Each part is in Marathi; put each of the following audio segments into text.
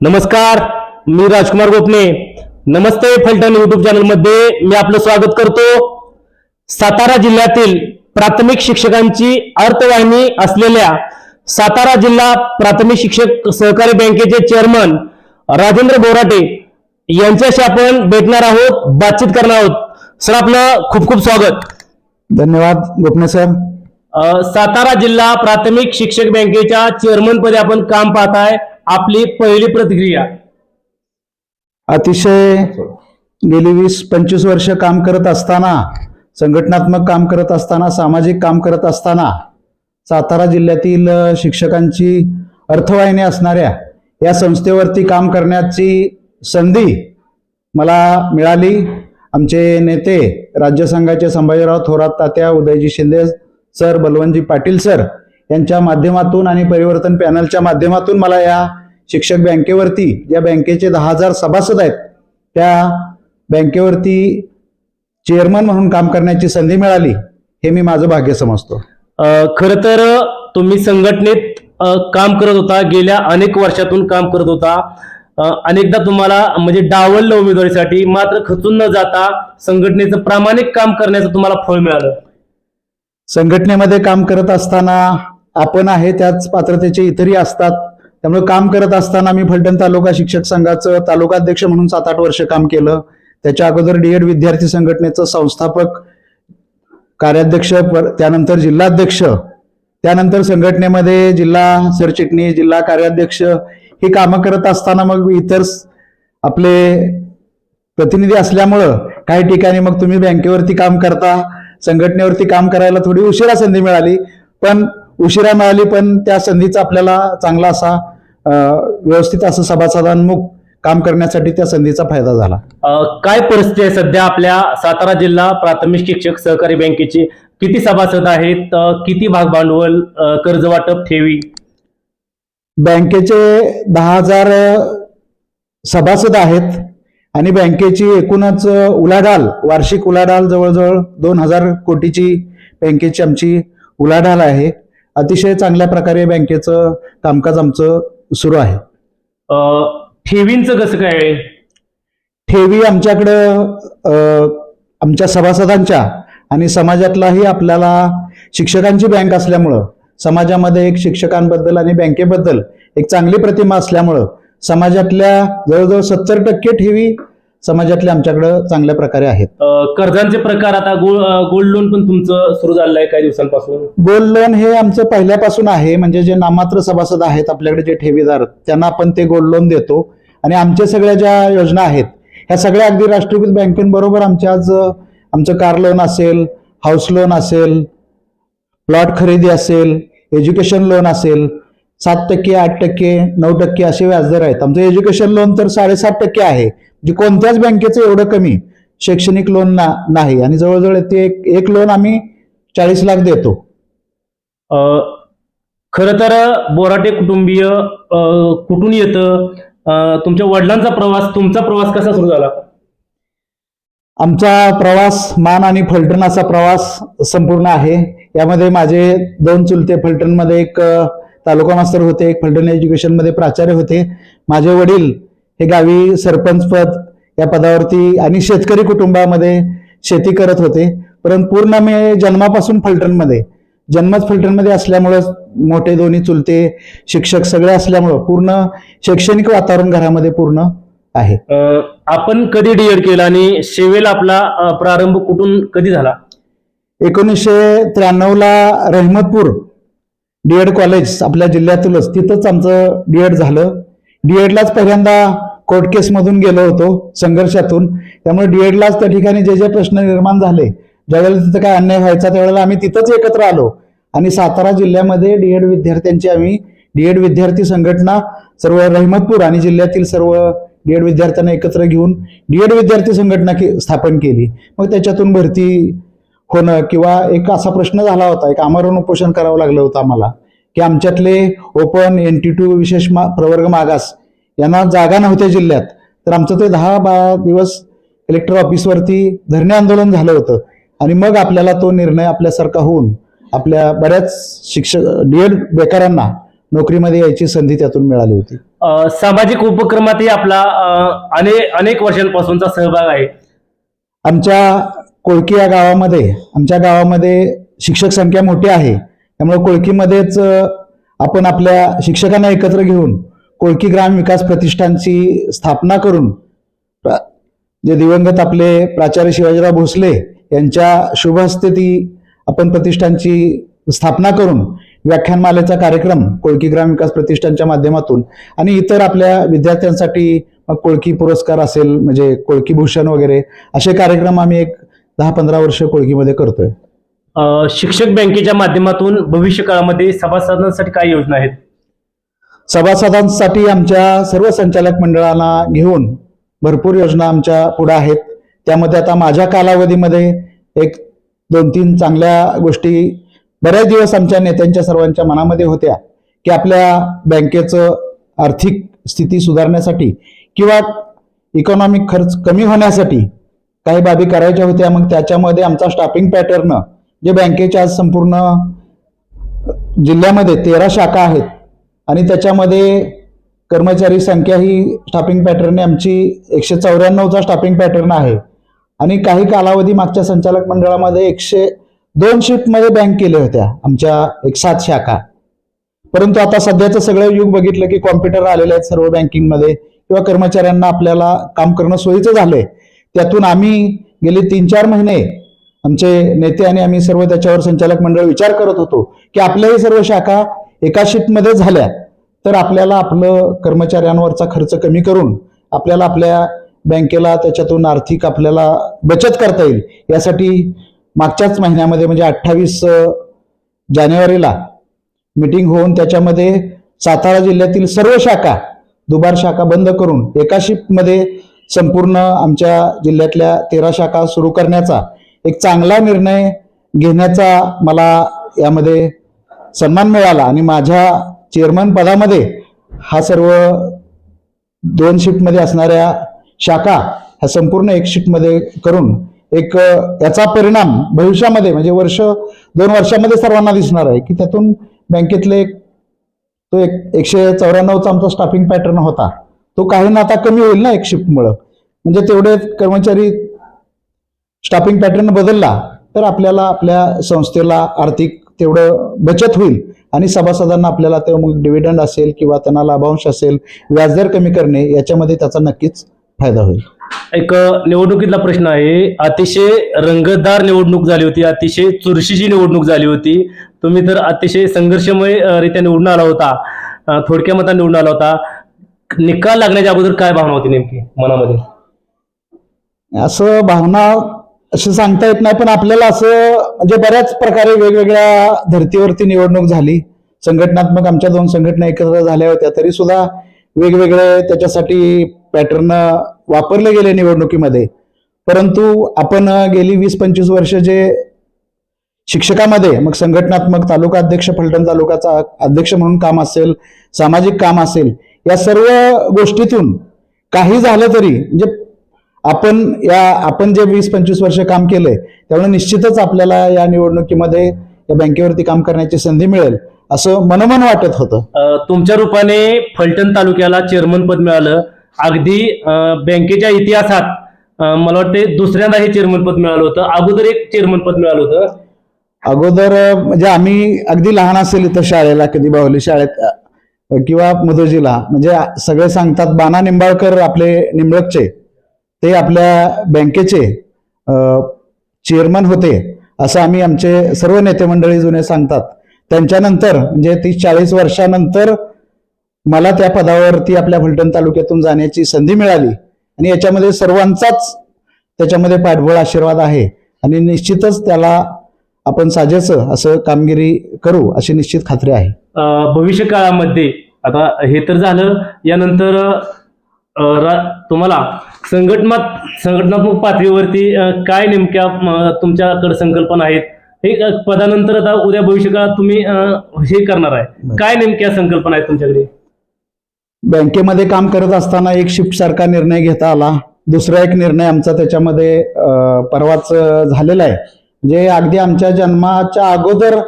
नमस्कार मी राजकुमार गोपने. नमस्ते फलटण युट्यूब चॅनलमध्ये मी आपलं स्वागत करतो. सातारा जिल्ह्यातील प्राथमिक शिक्षकांची अर्थवाहिनी असलेल्या सातारा जिल्हा प्राथमिक शिक्षक सहकारी बँकेचे चेअरमन राजेंद्र बोराटे यांच्याशी आपण भेटणार आहोत बातचीत करणार आहोत. सर आपलं खूप खूप स्वागत. धन्यवाद गोपने सर. सातारा जिल्हा प्राथमिक शिक्षक बँकेच्या चेअरमन पदी आपण काम पाहताय. आपली पहिली प्रतिक्रिया. अतिशय गेली वीस पंचवीस वर्ष काम करत असताना संघटनात्मक काम करत असताना सामाजिक काम करत असताना सातारा जिल्ह्यातील शिक्षकांची अर्थवाहिनी असणाऱ्या या संस्थेवरती काम करण्याची संधी मला मिळाली. आमचे नेते राज्यसंघाचे संभाजीराव थोरात तात्या उदयजी शिंदे सर बलवंतजी पाटील सर यांच्या माध्यमातून आणि परिवर्तन पॅनलच्या माध्यमातून मला या शिक्षक बँकेवरती या बँकेचे दहा हजार सभासद आहेत त्या बँकेवरती चेअरमन म्हणून काम करण्याची संधी मिळाली हे मी माझं भाग्य समजतो. खर तर तुम्ही संघटनेत काम करत होता गेल्या अनेक वर्षातून काम करत होता. अनेकदा तुम्हाला म्हणजे डावललं उमेदवारीसाठी मात्र खचून न जाता संघटनेचं प्रामाणिक काम करण्याचं तुम्हाला फळ मिळालं. संघटनेमध्ये काम करत असताना आपण आहे त्याच पात्रतेचे इतरही असतात. त्यामुळे काम करत असताना मी फलटण तालुका शिक्षक संघाचं तालुकाध्यक्ष म्हणून सात आठ वर्ष काम केलं. त्याच्या अगोदर डीएड विद्यार्थी संघटनेचं संस्थापक कार्याध्यक्ष पर- त्यानंतर जिल्हाध्यक्ष त्यानंतर संघटनेमध्ये जिल्हा सरचिटणीस जिल्हा कार्याध्यक्ष ही कामं करत असताना मग इतर आपले प्रतिनिधी असल्यामुळं काही ठिकाणी मग तुम्ही बँकेवरती काम करता संघटनेवरती काम करायला थोडी उशिरा संधी मिळाली. पण उशिरा मिळाली पण त्या संधीचा आपल्याला चांगला असा व्यवस्थित असं सभासदांमुख काम करण्यासाठी त्या संधीचा फायदा झाला. काय परिस्थिती आहे सध्या आपल्या सातारा जिल्हा प्राथमिक शिक्षक सहकारी बँकेची? किती सभासद आहेत? किती भाग भांडवल कर्ज वाटप ठेवी? बँकेचे दहा हजार सभासद आहेत आणि बँकेची एकूणच उलाढाल वार्षिक उलाढाल जवळजवळ दोन हजार कोटीची बँकेची आमची उलाढाल आहे. अतिशय चांगल्या प्रकारे बँकेचं कामकाज आमचं सुरू आहे. ठेवींचं कसं काय आहे? ठेवी आमच्याकडं आमच्या सभासदांच्या आणि समाजातलाही आपल्याला शिक्षकांची बँक असल्यामुळं समाजामध्ये एक शिक्षकांबद्दल आणि बँकेबद्दल एक चांगली प्रतिमा असल्यामुळं समाजातल्या जवळजवळ सत्तर टक्के ठेवी समाजातल्या आमच्याकडं चांगल्या प्रकारे आहेत. अ, कर्जांचे प्रकार आता गोल्ड गोल्ड लोन पण तुमचं सुरू झालेलं आहे काही दिवसांपासून? गोल्ड लोन हे आमचं पहिल्यापासून आहे म्हणजे जे नामात्र सभासद आहेत आपल्याकडे जे ठेवीदार त्यांना आपण ते गोल्ड लोन देतो. आणि आमच्या सगळ्या ज्या योजना आहेत ह्या सगळ्या अगदी राष्ट्रीयकृत बँकेबरोबर आमच्या आज अ, आमचं कार लोन असेल हाऊस लोन असेल प्लॉट खरेदी असेल एज्युकेशन लोन असेल सात टक्के आठ टक्के नऊ टक्के असे व्याजदर आहेत. आमचं एज्युकेशन लोन तर साडेसात टक्के आहे. म्हणजे कोणत्याच बँकेचं एवढं कमी शैक्षणिक लोन ना नाही. आणि जवळजवळ ते एक एक लोन आम्ही चाळीस लाख देतो. खरं तर बोराटे कुटुंबीय कुठून येतं? तुमच्या वडिलांचा प्रवास तुमचा प्रवास कसा सुरू झाला? आमचा प्रवास मान आणि फलटण असा प्रवास संपूर्ण आहे. यामध्ये माझे दोन चुलते फलटणमध्ये एक तालुका मास्तर होते एक फलटण एज्युकेशनमध्ये प्राचार्य होते. माझे वडील हे गावी सरपंच पद या पदावरती आणि शेतकरी कुटुंबामध्ये शेती करत होते. परंतु पूर्ण मी जन्मापासून फलटणमध्ये जन्मच फलटणमध्ये असल्यामुळं मोठे दोन्ही चुलते शिक्षक सगळे असल्यामुळं पूर्ण शैक्षणिक वातावरण घरामध्ये पूर्ण आहे. आपण कधी डीएड केलं आणि सेवेला आपला प्रारंभ कुठून कधी झाला? एकोणीसशे त्र्याण्णवला रहमतपूर डीएड कॉलेज आपल्या जिल्ह्यातूनच तिथंच आमचं डीएड झालं. डीएडलाच पहिल्यांदा कोर्ट केसमधून गेलो होतो संघर्षातून. त्यामुळे डीएडलाच त्या ठिकाणी जे जे प्रश्न निर्माण झाले ज्यावेळेला तिथं काय अन्याय व्हायचा त्यावेळेला आम्ही तिथंच एकत्र आलो. आणि सातारा जिल्ह्यामध्ये डीएड विद्यार्थ्यांची आम्ही डीएड विद्यार्थी संघटना सर्व रहमतपूर आणि जिल्ह्यातील सर्व डीएड विद्यार्थ्यांना एकत्र घेऊन डीएड विद्यार्थी संघटना के- स्थापन केली. मग त्याच्यातून भरती होणं किंवा एक असा प्रश्न झाला होता एक आमरण उपोषण करावं लागलं होतं आम्हाला की आमच्यातले ओपन एन टी टू विशेष मा प्रवर्ग मागास यांना जागा नव्हत्या जिल्ह्यात. तर आमचं ते दहा बारा दिवस कलेक्टर ऑफिसवरती धरणे आंदोलन झालं होतं. आणि मग आपल्याला तो निर्णय आपल्यासारखा होऊन आपल्या बऱ्याच शिक्षक डीएड बेकारांना नोकरीमध्ये यायची संधी त्यातून मिळाली होती. सामाजिक उपक्रमातही आपला अनेक अनेक वर्षांपासूनचा सहभाग आहे. आमच्या कोळकी या गावामध्ये आमच्या गावामध्ये शिक्षक संख्या मोठी आहे. त्यामुळे कोळकीमध्येच आपण आपल्या शिक्षकांना एकत्र घेऊन कोळकी ग्राम विकास प्रतिष्ठानची स्थापना करून जे दिवंगत आपले प्राचार्य शिवाजीराव भोसले यांच्या शुभ हस्ते ती आपण प्रतिष्ठानची स्थापना करून व्याख्यानमालेचा कार्यक्रम कोळकी ग्राम विकास प्रतिष्ठानच्या माध्यमातून आणि इतर आपल्या विद्यार्थ्यांसाठी मग कोळकी पुरस्कार असेल म्हणजे कोळकी भूषण वगैरे असे कार्यक्रम आम्ही एक दहा पंधरा वर्ष कोळकीमध्ये करतोय. अ, शिक्षक बँकेच्या माध्यमातून भविष्य काळामध्ये सभासदांसाठी काय योजना आहेत? सभासदांसाठी आमच्या सर्व संचालक मंडळाला घेऊन भरपूर योजना आमच्या पुढे आहेत. त्यामध्ये आता माझ्या कालावधीमध्ये एक दोन तीन चांगल्या गोष्टी बऱ्याच दिवस आमच्या नेत्यांच्या सर्वांच्या मनामध्ये होत्या की आपल्या बँकेचं आर्थिक स्थिती सुधारण्यासाठी किंवा इकॉनॉमिक खर्च कमी होण्यासाठी काही बाबी करायच्या होत्या मग त्याच्यामध्ये आमचा स्टाफिंग पॅटर्न जे बँकेच्या आज संपूर्ण जिल्ह्यामध्ये तेरा शाखा आहेत आणि त्याच्यामध्ये कर्मचारी संख्या ही स्टाफिंग पॅटर्नने आमची एकशे चौऱ्याण्णवचा स्टाफिंग पॅटर्न आहे. आणि काही कालावधी मागच्या संचालक मंडळामध्ये एकशे दोन शिफ्टमध्ये बँक केल्या होत्या आमच्या एक सात शाखा. परंतु आता सध्याचं सगळं युग बघितलं की कॉम्प्युटर आलेले आहेत सर्व बँकिंगमध्ये किंवा कर्मचाऱ्यांना आपल्याला काम करणं सोयीचं झालंय. त्यातून आम्ही गेले तीन चार महिने आमचे नेते आणि आम्ही सर्व त्याच्यावर संचालक मंडळ विचार करत होतो की आपल्याही सर्व शाखा एका शिफ्टमध्ये झाल्या तर आपल्याला आपलं कर्मचाऱ्यांवरचा खर्च कमी करून आपल्याला आपल्या बँकेला त्याच्यातून आर्थिक आपल्याला बचत करता येईल. यासाठी मागच्याच महिन्यामध्ये म्हणजे अठ्ठावीस जानेवारीला मीटिंग होऊन त्याच्यामध्ये सातारा जिल्ह्यातील सर्व शाखा दुबार शाखा बंद करून एका शिफ्टमध्ये संपूर्ण आमच्या जिल्ह्यातल्या तेरा शाखा सुरू करण्याचा एक चांगला निर्णय घेण्याचा मला यामध्ये सन्मान मिळाला. आणि माझ्या चेअरमन पदामध्ये हा सर्व दोन शिफ्टमध्ये असणाऱ्या शाखा ह्या संपूर्ण एक शिफ्टमध्ये करून एक याचा परिणाम भविष्यामध्ये म्हणजे वर्ष दोन वर्षामध्ये सर्वांना दिसणार आहे की त्यातून बँकेतले एक तो एक एकशे चौऱ्याण्णवचा आमचा स्टाफिंग पॅटर्न होता. तो काही ना आता कमी होईल ना एक शिफ्टमुळं. म्हणजे तेवढे कर्मचारी स्टाफिंग पॅटर्न बदलला तर आपल्याला आपल्या संस्थेला आर्थिक तेवढं बचत होईल. आणि सभासदांना आपल्याला ते मग डिव्हिडंड असेल किंवा त्यांना लाभांश असेल व्याजदर कमी करणे याच्यामध्ये त्याचा नक्कीच फायदा होईल. एक निवडणुकीतला प्रश्न आहे. अतिशय रंगतदार निवडणूक झाली होती. अतिशय चुरशीची निवडणूक झाली होती. तुम्ही तर अतिशय संघर्षमय रित्या निवडून आला होता. थोडक्या मतात निवडून आला होता. निकाल लागण्याच्या अगोदर काय भावना होती नेमकी मनामध्ये? असं भावना असं सांगता येत नाही पण आपल्याला असं म्हणजे बऱ्याच प्रकारे वेगवेगळ्या धर्तीवरती निवडणूक झाली. संघटनात्मक आमच्या दोन संघटना एकत्र झाल्या होत्या तरी सुद्धा वेगवेगळे त्याच्यासाठी पॅटर्न वापरले गेले निवडणुकीमध्ये. परंतु आपण गेली वीस पंचवीस वर्ष जे शिक्षकामध्ये मग संघटनात्मक तालुका अध्यक्ष फलटण तालुकाचा अध्यक्ष म्हणून काम असेल सामाजिक काम असेल या सर्व गोष्टीतून काही झालं तरी म्हणजे आपण या आपण जे वीस पंचवीस वर्ष काम केलंय त्यामुळे निश्चितच आपल्याला या निवडणुकीमध्ये या बँकेवरती काम करण्याची संधी मिळेल असं मनोमन वाटत होतं. तुमच्या रूपाने फलटण तालुक्याला चेअरमन पद मिळालं. अगदी बँकेच्या इतिहासात मला वाटते दुसऱ्यांदा हे चेअरमन पद मिळालं होतं. अगोदर एक चेअरमन पद मिळालं होतं. अगोदर म्हणजे आम्ही अगदी लहान असेल इथं शाळेला कधी बाहुली शाळेत किंवा मधुजीला म्हणजे सगळे सांगतात बाना निंबाळकर आपले निंबळकचे ते आपल्या बँकेचे चेअरमन होते असं आम्ही आमचे सर्व नेते मंडळी जुने सांगतात. त्यांच्यानंतर म्हणजे तीस चाळीस वर्षानंतर मला त्या पदावरती आपल्या फलटण तालुक्यातून जाण्याची संधी मिळाली. आणि याच्यामध्ये सर्वांचाच त्याच्यामध्ये पाठबळ आशीर्वाद आहे. आणि निश्चितच त्याला आपण साजेचं असं कामगिरी करू अशी निश्चित खात्री आहे. भविष्य काळामध्ये आता हे तर झालं यानंतर तुम्हाला संघटनात संघटनात्मक पातळीवरती काय नेमक्या तुमच्याकडे संकल्पना आहेत? हे पदानंतर आता उद्या भविष्य काळात तुम्ही हे करणार आहे. काय नेमक्या संकल्पना आहेत तुमच्याकडे? बँकेमध्ये काम करत असताना एक शिफ्ट सारखा निर्णय घेता आला. दुसरा एक निर्णय आमचा त्याच्यामध्ये परवाच झालेला आहे. म्हणजे अगदी आमच्या जन्माच्या अगोदर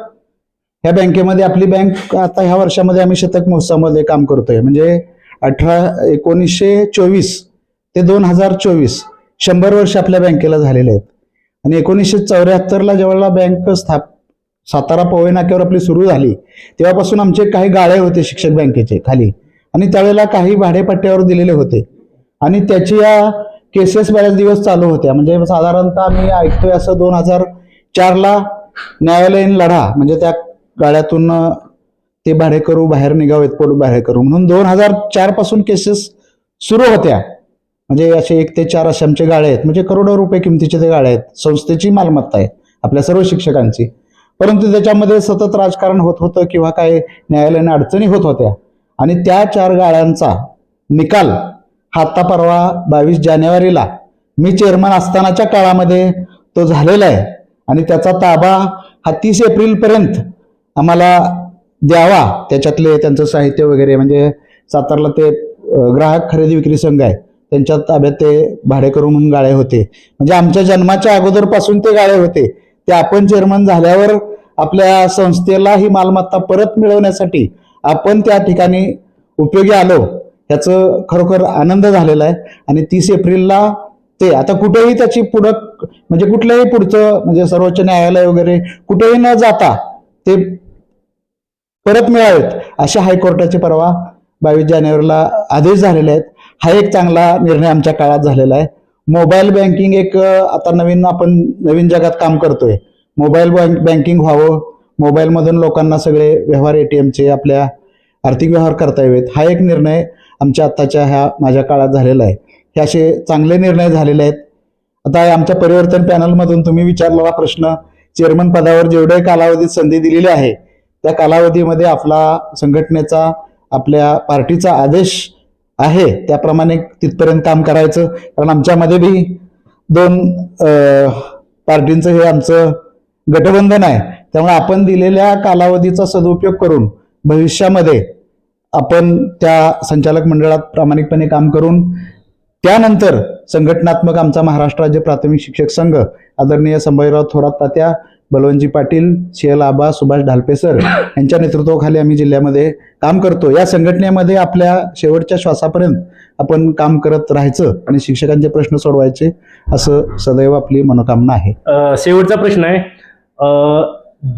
ह्या बँकेमध्ये आपली बँक आता ह्या वर्षामध्ये आम्ही शतक महोत्सवामध्ये काम करतोय. म्हणजे अठरा एकोणीसशे चोवीस ते दोन हजार चोवीस शंभर वर्ष आपल्या बँकेला झालेले आहेत. आणि एकोणीसशे चौऱ्याहत्तरला जेव्हा बँक स्थाप सातारा पवई नाक्यावर आपली सुरू झाली तेव्हापासून आमचे काही गाळे होते शिक्षक बँकेचे खाली. आणि त्यावेळेला काही भाडेपट्ट्यावर दिलेले होते. आणि त्याची या केसेस बऱ्याच दिवस चालू होत्या. म्हणजे साधारणतः आम्ही ऐकतोय असं दोन हजार चारला न्यायालयीन लढा म्हणजे त्या गाड्यातून ते भाडेकरू बाहेर निघावेत पोट भाडेकरू म्हणून दोन हजार चारपासून केसेस सुरू होत्या. म्हणजे असे एक ते चार असे आमचे गाळे आहेत. म्हणजे करोडो रुपये किमतीचे ते गाळे आहेत. संस्थेची मालमत्ता आहे. आपल्या सर्व शिक्षकांची. परंतु त्याच्यामध्ये सतत राजकारण होत होतं किंवा काय न्यायालयाने अडचणी होत होत्या. आणि त्या चार गाळ्यांचा निकाल हाता परवा बावीस जानेवारीला मी चेअरमन असतानाच्या काळामध्ये तो झालेला आहे. आणि त्याचा ताबा हा तीस एप्रिलपर्यंत आम्हाला द्यावा. त्याच्यातले त्यांचं साहित्य वगैरे म्हणजे सातारला ते ग्राहक खरेदी विक्री संघ आहे. त्यांच्या ताब्यात ते भाडेकरू म्हणून गाळे होते. म्हणजे आमच्या जन्माच्या अगोदरपासून ते गाळे होते. ते आपण चेअरमन झाल्यावर आपल्या संस्थेला ही मालमत्ता परत मिळवण्यासाठी आपण त्या ठिकाणी उपयोगी आलो याचं खरोखर आनंद झालेला आहे. आणि तीस एप्रिलला ते आता कुठेही त्याची पुढं म्हणजे कुठलंही पुढचं म्हणजे सर्वोच्च न्यायालय वगैरे कुठेही न जाता ते परत मिळावेत. अशा हायकोर्टाचे परवा बावीस जानेवारीला आदेश झालेले आहेत. हा एक चांगला निर्णय आमच्या काळात झालेला आहे. मोबाईल बँकिंग एक आता नवीन आपण नवीन जगात काम करतोय. मोबाईल बँक बँकिंग व्हावं. मोबाईलमधून लोकांना सगळे व्यवहार एटीएमचे आपल्या आर्थिक व्यवहार करता यावेत. हा एक निर्णय आमच्या आत्ताच्या ह्या माझ्या काळात झालेला आहे. हे असे चांगले निर्णय झालेले आहेत. आता आमच्या परिवर्तन पॅनलमधून तुम्ही विचारलेला प्रश्न चेअरमन पदावर जेवढे कालावधीत संधी दिलेली आहे त्या कालावधीमध्ये आपला संघटनेचा आपल्या पार्टीचा आदेश आहे त्याप्रमाणे तिथपर्यंत काम करायचं. कारण आमच्यामध्ये बी दोन पार्टींचं हे आमचं गठबंधन आहे. त्यामुळे आपण दिलेल्या कालावधीचा सदुपयोग करून भविष्यामध्ये आपण त्या संचालक मंडळात प्रामाणिकपणे काम करून त्यानंतर संघटनात्मक आमचा महाराष्ट्र राज्य प्राथमिक शिक्षक संघ. आदरणीय संभाजीराव थोरात तात्या बलवंजी पाटील शेल आबा सुभाष ढालपे सर यांच्या नेतृत्वाखाली आम्ही जिल्ह्यामध्ये काम करतो. या संघटनेमध्ये आपल्या शेवटच्या श्वासापर्यंत आपण काम करत राहायचं आणि शिक्षकांचे प्रश्न सोडवायचे असं सदैव आपली मनोकामना आहे. शेवटचा प्रश्न आहे.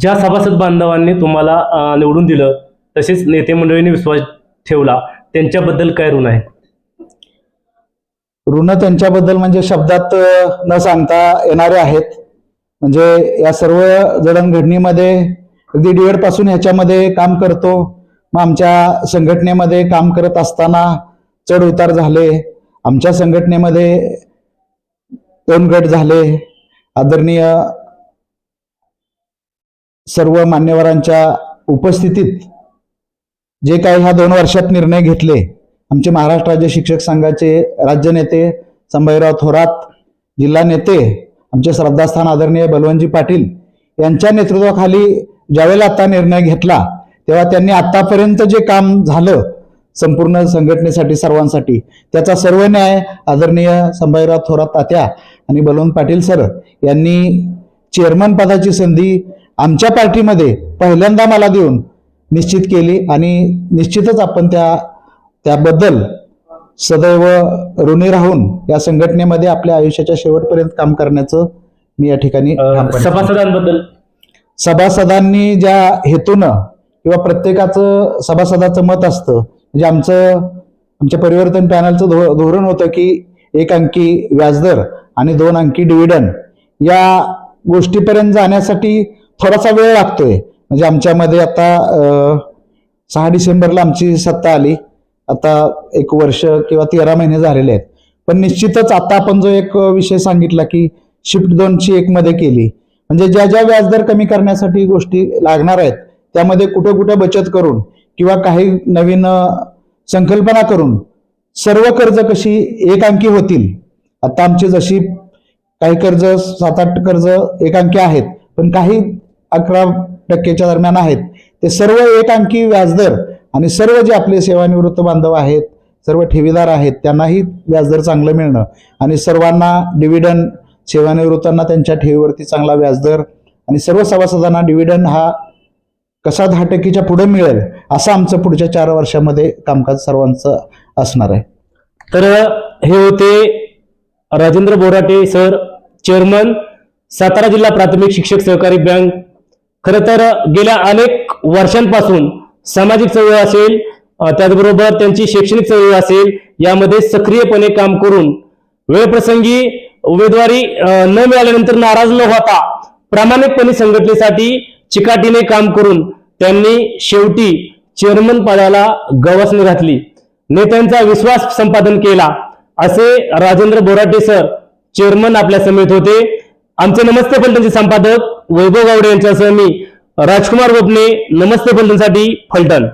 ज्या सभासद बांधवांनी तुम्हाला निवडून दिलं तसेच नेते मंडळींनी विश्वास ठेवला त्यांच्याबद्दल काय ऋण आहे? ऋण त्यांच्याबद्दल म्हणजे शब्दात न सांगता येणारे आहेत. म्हणजे या सर्व जडणघडणीमध्ये अगदी डीएडपासून ह्याच्यामध्ये काम करतो. मग आमच्या संघटनेमध्ये काम करत असताना चढ उतार झाले. आमच्या संघटनेमध्ये दोन गट झाले. आदरणीय सर्व मान्यवरांच्या उपस्थितीत जे काही ह्या दोन वर्षात निर्णय घेतले आमचे महाराष्ट्र राज्य शिक्षक संघाचे राज्य नेते संभाजीराव थोरात जिल्हा नेते आमचे श्रद्धास्थान आदरणीय बलवंतजी पाटील यांच्या नेतृत्वाखाली ज्यावेळेला आता निर्णय घेतला तेव्हा त्यांनी आतापर्यंत जे काम झालं संपूर्ण संघटनेसाठी सर्वांसाठी त्याचा सर्व न्याय आदरणीय संभाजीराव थोरात तात्या आणि बलवंत पाटील सर यांनी चेअरमन पदाची संधी आमच्या पार्टीमध्ये पहिल्यांदा मला देऊन निश्चित केली आणि निश्चितच आपण त्या त्याबद्दल सदैव ऋणी राहून या संघटनेमध्ये आपल्या आयुष्याच्या शेवटपर्यंत काम करण्याचं मी या ठिकाणी. सभासदांबद्दल? सभासदांनी ज्या हेतूनं किंवा प्रत्येकाचं सभासदाचं मत असतं म्हणजे आमचं आमच्या परिवर्तन पॅनलचं धो धोरण होतं की एक अंकी व्याजदर आणि दोन अंकी डिव्हिडंड या गोष्टीपर्यंत जाण्यासाठी थोडासा वेळ लागतोय. म्हणजे आमच्यामध्ये आता सहा डिसेंबरला आमची सत्ता आली. आता एक वर्ष किंवा तेरा महिने झालेले आहेत. पण निश्चितच आता आपण जो एक विषय सांगितला की शिफ्ट दोनची एक मध्ये केली. म्हणजे ज्या ज्या व्याजदर कमी करण्यासाठी गोष्टी लागणार आहेत त्यामध्ये कुठे कुठं बचत करून किंवा काही नवीन संकल्पना करून सर्व कर्ज कशी एक अंकी होतील. आता आमची जशी काही कर्ज सात आठ कर्ज एक अंकी आहेत पण काही अकरा टक्केच्या दरम्यान आहेत. ते सर्व एक अंकी व्याजदर आणि सर्व जे आपले सेवानिवृत्त बांधव आहेत सर्व ठेवीदार आहेत त्यांनाही व्याजदर चांगलं मिळणं आणि सर्वांना डिव्हिडंड सेवानिवृत्तांना त्यांच्या ठेवीवरती चांगला व्याजदर आणि सर्व सभासदांना डिव्हिडंड हा कसा दहा टक्केच्या पुढे मिळेल असं आमचं पुढच्या चार वर्षामध्ये कामकाज सर्वांचं असणार आहे. तर हे होते राजेंद्र बोराटे सर चेअरमन सातारा जिल्हा प्राथमिक शिक्षक सहकारी बँक. खरं तर गेल्या अनेक वर्षांपासून सामाजिक चळवळ असेल त्याचबरोबर त्यांची शैक्षणिक चळवळ असेल यामध्ये सक्रियपणे काम करून वेळप्रसंगी उमेदवारी न मिळाल्यानंतर नाराज न होता प्रामाणिकपणे संघटनेसाठी चिकाटीने काम करून त्यांनी शेवटी चेअरमन पदाला गवसणी घातली. नेत्यांचा विश्वास संपादन केला. असे राजेंद्र बोराटे सर चेअरमन आपल्या समेत होते. आमचे नमस्ते पण त्यांचे संपादक वैभव गावडे यांच्यासह मी राजकुमार गोपने नमस्ते फलटणसाठी फलटण.